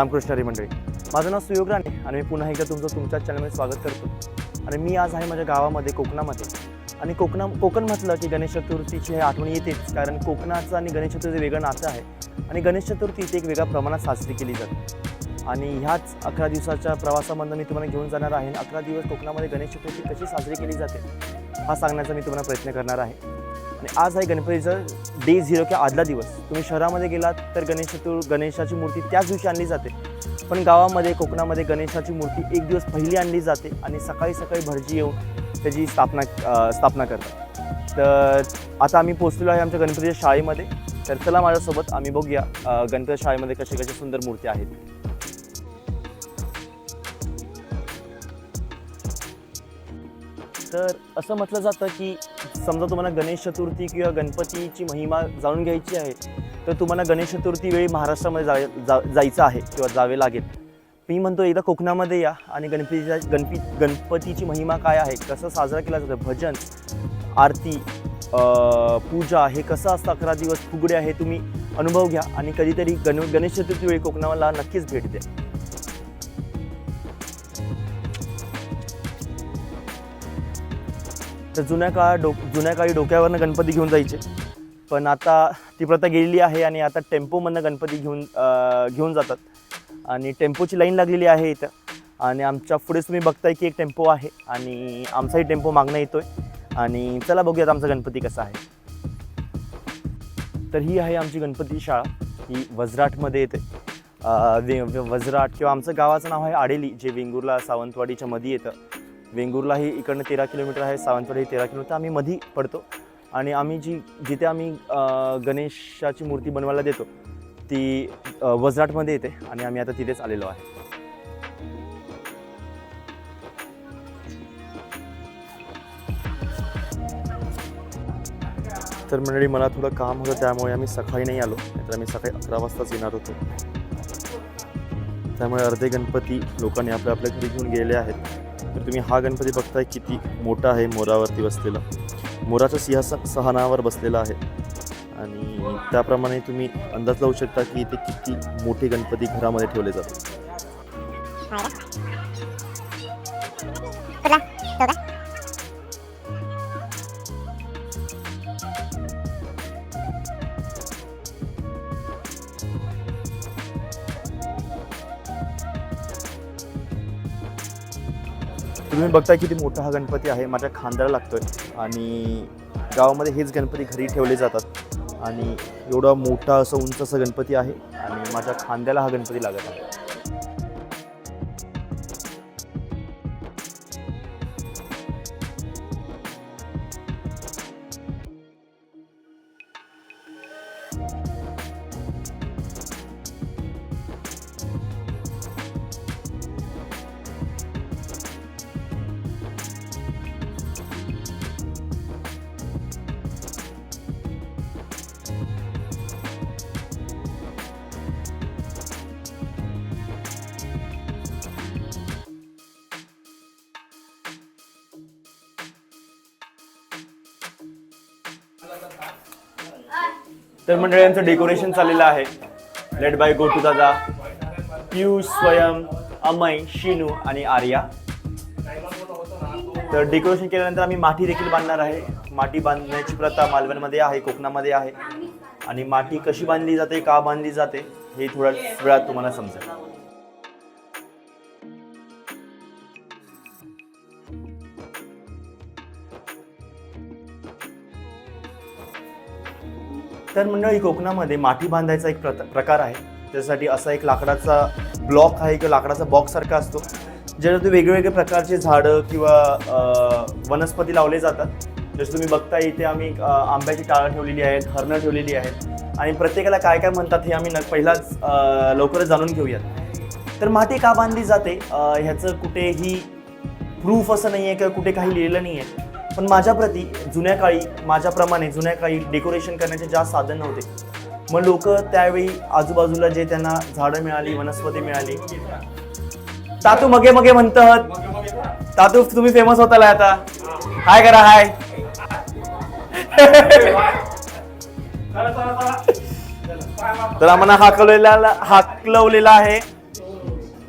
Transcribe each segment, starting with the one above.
रामकृष्ण हरी मंडळी. माझं नाव सुयोग राणे आणि मी पुन्हा एकदा तुमचं तुमच्या चॅनलमध्ये स्वागत करतो. आणि मी आज आहे माझ्या गावामध्ये कोकणामध्ये. आणि कोकणा कोकण म्हटलं की गणेश चतुर्थीची हे आठवण येतेच कारण कोकणाचं आणि गणेश चतुर्थी वेगळं नातं आहे. आणि गणेश चतुर्थी इथे एक वेगळ्या प्रमाणात साजरी केली जाते. आणि ह्याच अकरा दिवसाच्या प्रवासामधनं मी तुम्हाला घेऊन जाणार आहे. अकरा दिवस कोकणामध्ये गणेश चतुर्थी कशी साजरी केली जाते हा सांगण्याचा मी तुम्हाला प्रयत्न करणार आहे. आणि आज आहे गणपतीचं डे झिरो किंवा आदला दिवस. तुम्ही शहरामध्ये गेलात तर गणेश चतुर गणेशाची मूर्ती त्याच दिवशी आणली जाते. पण गावामध्ये कोकणामध्ये गणेशाची मूर्ती एक दिवस पहिली आणली जाते आणि सकाळी सकाळी भरजी येऊन त्याची स्थापना स्थापना करतात. तर आता आम्ही पोचलेलो आहे आमच्या गणपतीच्या शाळेमध्ये. तर चला माझ्यासोबत आम्ही बघूया गणपती शाळेमध्ये कसे कसे सुंदर मूर्ती आहेत. तर असं म्हटलं जातं की समजा तुम्हाला गणेश चतुर्थी किंवा गणपतीची महिमा जाणून घ्यायची आहे तर तुम्हाला गणेश चतुर्थी वेळी महाराष्ट्रामध्ये जाय जा जायचं आहे किंवा जावे लागेल. मी म्हणतो एकदा कोकणामध्ये या आणि गणपतीच्या गणपती गणपतीची महिमा काय आहे कसं साजरा केला जातं भजन आरती पूजा हे कसं असतं अकरा दिवस फुगडे आहे तुम्ही अनुभव घ्या आणि कधीतरी गण गणेश चतुर्थी वेळी कोकणाला नक्कीच भेट द्या. तर जुन्या काळ डो जुन्या काळी डोक्यावरनं गणपती घेऊन जायचे. पण आता ती प्रथा गेलेली आहे आणि आता टेम्पोमधनं गणपती घेऊन घेऊन जातात. आणि टेम्पोची लाईन लागलेली आहे इथं. आणि आमच्या पुढेच तुम्ही बघताय की एक टेम्पो आहे आणि आमचाही टेम्पो मागणं आहे आणि चला बघूयात आमचा गणपती कसा आहे. तर ही आहे आमची गणपती शाळा. ही वजराटमध्ये येते. वे वे- वजराट किंवा आमचं गावाचं नाव आहे आडेली जे वेंगुर्ला सावंतवाडीच्या मध्ये येतं. वेंगुर्लाही इकडनं तेरा किलोमीटर आहे सावंतवाडी तेरा किलोमीटर. आम्ही मधी पडतो. आणि आम्ही जी जिथे आम्ही गणेशाची मूर्ती बनवायला देतो ती वजराटमध्ये येते. आणि आम्ही आता तिथेच आलेलो आहे. तर मंडळी मला थोडं काम होतं त्यामुळे आम्ही सकाळी नाही आलो. नाहीतर आम्ही सकाळी अकरा वाजताच येणार होतो. त्यामुळे अर्धे गणपती लोकांनी आपल्या आपल्या घरी घेऊन गेले आहेत. तर तुम्ही हा गणपती बघताय किती मोठा आहे मोरावरती बसलेला. मोराच्या सिंहासन सहानावर बसलेला आहे. आणि त्याप्रमाणे तुम्ही अंदाज लावू शकता की इथे किती मोठे गणपती घरामध्ये ठेवले जातात. तुम्ही बघताय किती मोठा हा गणपती आहे माझ्या खांद्याला लागतोय. आणि गावामध्ये हेच गणपती घरी ठेवले जातात. आणि एवढा मोठा असं उंच असं गणपती आहे आणि माझ्या खांद्याला हा गणपती लागत आहे. तर मंडळांचं डेकोरेशन चाललेलं आहे. लेट बाय गो टू दादा पियुष स्वयं अमय शिनू आणि आर्या. तर डेकोरेशन केल्यानंतर आम्ही माठी देखील बांधणार आहे. माठी बांधण्याची प्रथा मालवणमध्ये आहे कोकणामध्ये आहे. आणि माठी कशी बांधली जाते का बांधली जाते हे थोड्या वेळात तुम्हाला समजेल. तर मंडळी कोकणामध्ये माठी बांधायचा एक प्र प्रकार आहे. त्यासाठी असा एक लाकडाचा ब्लॉक आहे किंवा लाकडाचा बॉक्ससारखा असतो ज्याच्यात वेगवेगळे प्रकारचे झाडं किंवा वनस्पती लावले जातात. जसं तुम्ही बघता इथे आम्ही आंब्याची टाळं ठेवलेली आहेत हरणं ठेवलेली आहेत आणि प्रत्येकाला काय काय म्हणतात हे आम्ही न पहिलाच लवकरच जाणून घेऊयात. तर माती का बांधली जाते? ह्याचं कुठेही प्रूफ असं नाही आहे किंवा कुठे काही लिहिलेलं नाही आहे पण माझ्याप्रती जुन्या काळी माझ्याप्रमाणे जुन्या काळी डेकोरेशन करण्याचे जास्त साधन नव्हते मग लोक त्यावेळी आजूबाजूला जे त्यांना झाडं मिळाली वनस्पती मिळाली तातू मगे मगे म्हणतात. तातू तुम्ही फेमस होताला आता. हाय करा हाय तर आम्हाला हाकलवलेला हाकलवलेला आहे.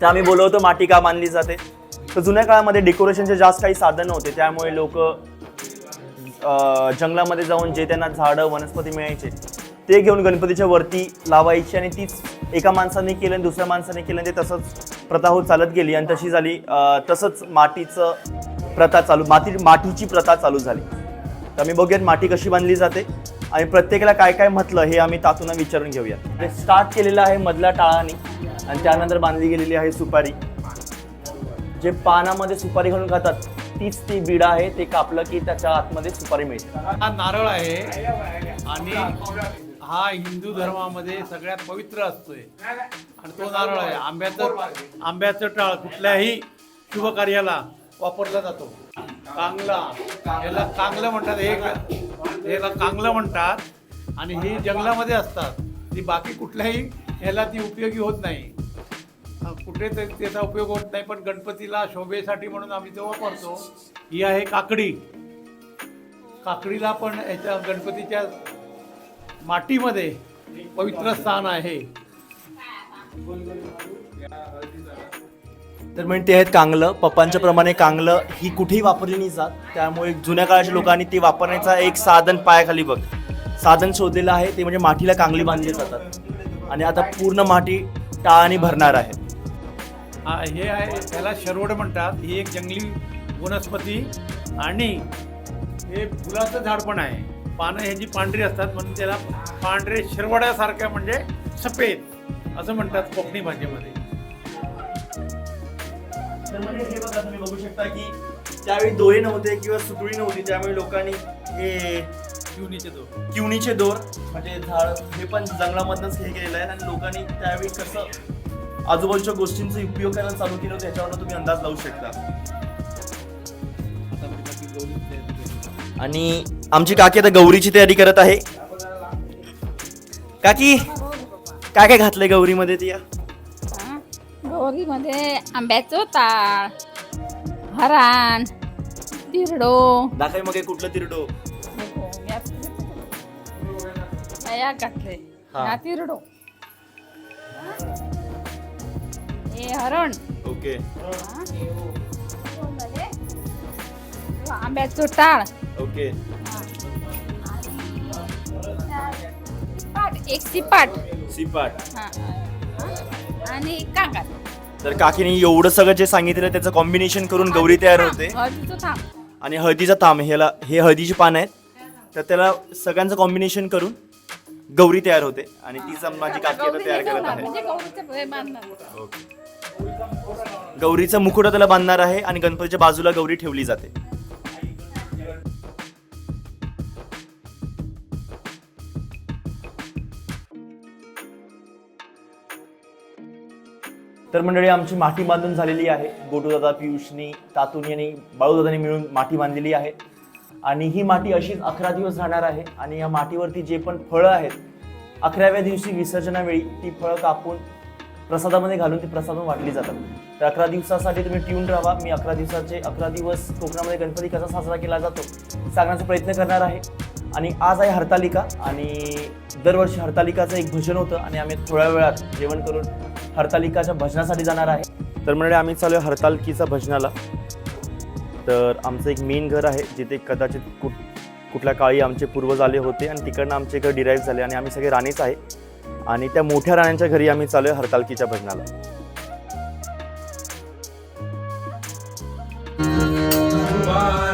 तर आम्ही बोलवतो माटी का मानली जाते. तर जुन्या काळामध्ये डेकोरेशनचे जास्त काही साधन नव्हते त्यामुळे लोक जंगलामध्ये जाऊन जे त्यांना झाडं वनस्पती मिळायचे ते घेऊन गणपतीच्या वरती लावायची आणि तीच एका माणसाने केलं आणि दुसऱ्या माणसाने केलं आणि ते तसंच प्रथा होत चालत गेली आणि तशी झाली. तसंच मातीचं प्रथा चालू माती मातीची प्रथा चालू झाली. तर आम्ही बघूयात माती कशी बांधली जाते आणि प्रत्येकाला काय काय म्हटलं हे आम्ही तातून विचारून घेऊया स्टार्ट म्हणजे केलेलं आहे मधल्या टाळाने आणि त्यानंतर बांधली गेलेली आहे सुपारी. जे पानामध्ये सुपारी घालून खातात तीच ती बीड आहे ते कापलं की त्याच्या आतमध्ये सुपारी मिळते. हा नारळ आहे आणि हा हिंदू धर्मामध्ये सगळ्यात पवित्र असतोय. आणि तो नारळ आहे. आंब्याचं आंब्याचं टाळ कुठल्याही शुभ कार्याला वापरला जातो. कांगला. याला कांगलं म्हणतात. हे याला कांगलं म्हणतात. आणि ही जंगलामध्ये असतात. ती बाकी कुठल्याही ह्याला ती उपयोगी होत नाही. कुठेतरी त्याचा उपयोग होत नाही पण गणपतीला शोभेसाठी म्हणून आम्ही तो वापरतो ही आहे काकडी. काकडीला पण याच्या गणपतीच्या मातीमध्ये पवित्र स्थान आहे. तर म्हणजे ते आहेत कांगलं. पप्पांच्या प्रमाणे कांगलं ही कुठेही वापरली नाही जात. त्यामुळे जुन्या काळाच्या लोकांनी ती वापरण्याचा एक साधन पायाखाली बघ. साधन शोधलेलं आहे ते म्हणजे माठीला कांगली बांधली जातात. आणि आता पूर्ण माठी टाळाने भरणार आहे. हा हे आहे त्याला शरवड म्हणतात. ही एक जंगली वनस्पती आणि हे फुलाचं झाड पण आहे. पानं ह्याची पांढरी असतात म्हणून त्याला पांढरे शिरवड्यासारख्या म्हणजे सफेद असं म्हणतात कोकणी भाषेमध्ये. तर म्हणजे हे बघा तुम्ही बघू शकता की त्यावेळी दोरे नव्हते किंवा सुतळी नव्हती त्यामुळे लोकांनी हे शिवणीचे दोन किवणीचे दोर म्हणजे झाड हे पण जंगलामधनच हे केलेलं आहे. आणि लोकांनी त्यावेळी कसं आजूबाजूच्या गोष्टींचा उपयोग करायला चालू केलं होतं याच्यावर तुम्ही अंदाज लावू शकता. आणि आमची काकी आता गौरीची तयारी करत आहे काकी काय काय घातलंय गौरीमध्ये ती? गौरीमध्ये आंब्याचं ताळ हराण तिरडो दाखय मग हे कुठलं तिरडो या घातले हा. तिरडो हे हरण. ओके? आंब्याचं टाळ. ओके. हा. पाट एक सिपाट. सिपाट. हा. आणि कांगार तर काकीने एवढं सगळं जे सांगितलं त्याचं कॉम्बिनेशन करून गौरी तयार होते. हळदीचं थांब आणि हळदीचा ताम ह्याला हे हळदीची पानं आहेत. तर त्याला सगळ्यांचं कॉम्बिनेशन करून गौरी तयार होते. आणि तीच माझी काकी आता तयार करत आहे म्हणजे गौरीचं हे बांधणार. ओके. गौरीचा मुकुट त्याला बांधणार आहे आणि गणपतीच्या बाजूला गौरी ठेवली जाते. तर मंडळी आमची माठी बांधून झालेली आहे. गोटूदादा पियुषनी तातुनी आणि बाळूदादानी मिळून माठी बांधलेली आहे. आणि ही माती अशीच अकरा दिवस राहणार आहे आणि या मातीवरती जे पण फळं आहेत अकराव्या दिवशी विसर्जनावेळी ती फळं कापून प्रसादामध्ये घालून ती प्रसादून वाटली जातात. तर अकरा दिवसासाठी तुम्ही ट्यून राहा मी अकरा दिवसाचे अकरा दिवस कोकणामध्ये गणपती कसा साजरा केला जातो सांगण्याचा प्रयत्न करणार आहे. आणि आज आहे हरतालिका आणि दरवर्षी हरतालिकाचं एक भजन होतं आणि आम्ही थोड्या वेळात जेवण करून हरतालिकाच्या भजनासाठी जाणार आहे. तर म्हणजे आम्ही चालू आहे हरतालिकेचा भजनाला. तर आमचं एक मेन घर आहे जिथे कदाचित कुठ कुठल्या काळी आमचे पूर्वज आले होते आणि तिकडनं आमचे घर डिराईव्ह झाले आणि आम्ही सगळे राणीच आहे. आणि त्या मोठ्या राण्यांच्या घरी आम्ही चालू हरतालकीच्या भजनाला Bye.